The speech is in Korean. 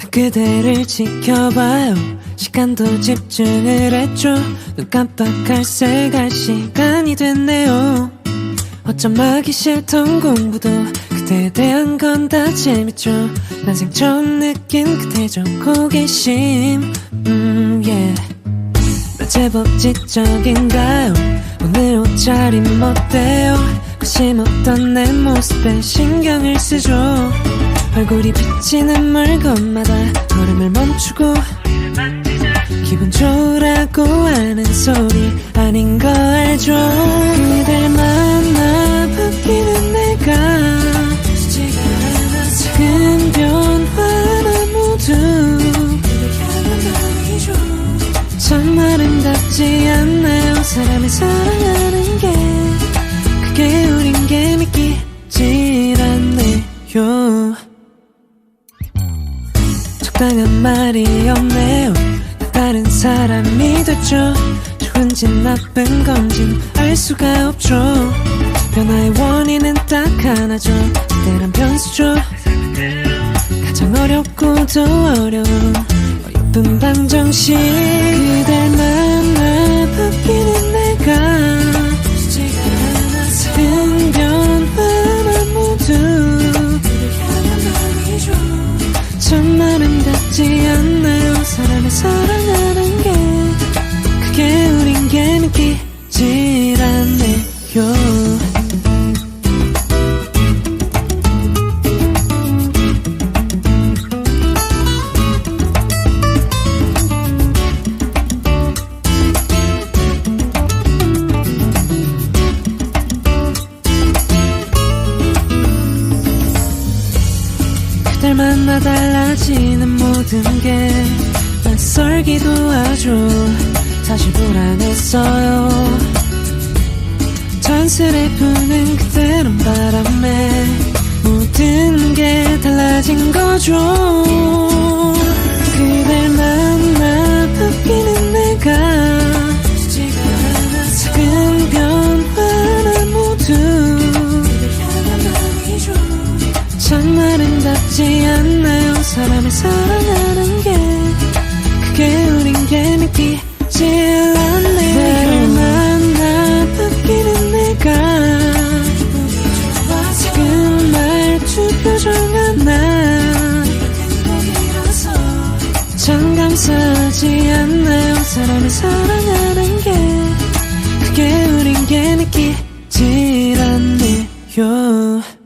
난 그대를 지켜봐요. 시간도 집중을 했죠 눈 깜빡할 새갈 시간이 됐네요. 어쩜 하기 싫던 공부도 그대에 대한 건 다 재밌죠. 난생 처음 느낀 그대 적 호기심. 음 yeah. 나 제법 지적인가요? 오늘 옷차림 어때요? 거심없던 내 모습에 신경을 쓰죠 얼굴이 비치는 물건마다 걸음을 멈추고 기분 좋으라고 하는 소리 아닌 거 알죠. 그댈 만나 바뀌는 내가 작은 변화나 모두 참 아름답지 않나요? 사람을 사랑하 적당한 말이 없네요. 나 다른 사람이 됐죠. 좋은지 나쁜 건진 알 수가 없죠. 변화의 원인은 딱 하나죠. 그때란 변수죠. 가장 어렵고도 어려운 어여쁜 방정식 아름답지 않나요? 사람을 사랑하는 게 그게 우린 게 믿기질 않네요 그댈 만나 달라지는 모든 게 낯설기도 하죠. 사실 불안했어요. 전설에 부는 그대는 바람에 모든 게 달라진 거죠 쉽지 않나요? 사람을 사랑하는 게 그게 우린 게 믿기질 않네. 나를 만나 바뀌는 내가 지금 말투 표정 하나. 참 감사하지 않나요? 사람을 사랑하는 게 그게 우린 게 믿기질 않네요.